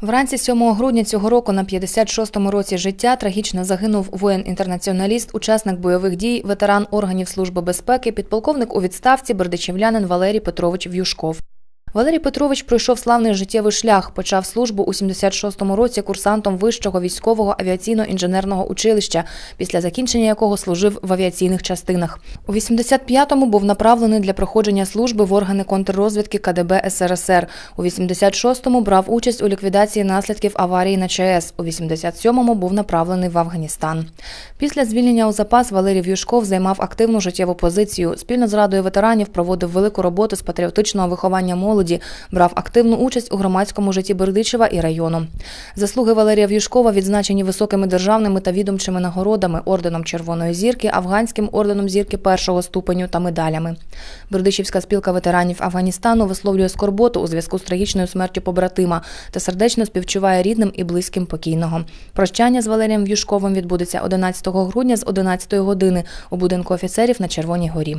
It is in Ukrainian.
Вранці 7 грудня цього року на 56-му році життя трагічно загинув воїн-інтернаціоналіст, учасник бойових дій, ветеран органів служби безпеки, підполковник у відставці, бердичівлянин Валерій Петрович В'юшков. Валерій Петрович пройшов славний життєвий шлях. Почав службу у 76-му році курсантом Вищого військового авіаційно-інженерного училища, після закінчення якого служив в авіаційних частинах. У 85-му був направлений для проходження служби в органи контррозвідки КДБ СРСР. У 86-му брав участь у ліквідації наслідків аварії на ЧАЕС. У 87-му був направлений в Афганістан. Після звільнення у запас Валерій В'юшков займав активну життєву позицію. Спільно з радою ветеранів проводив велику роботу з патріотичного виховання молоді, брав активну участь у громадському житті Бердичева і району. Заслуги Валерія В'юшкова відзначені високими державними та відомчими нагородами, орденом Червоної зірки, афганським орденом зірки першого ступеню та медалями. Бердичівська спілка ветеранів Афганістану висловлює скорботу у зв'язку з трагічною смертю побратима та сердечно співчуває рідним і близьким покійного. Прощання з Валерієм В'юшковим відбудеться 11 грудня з 11 години у будинку офіцерів на Червоній горі.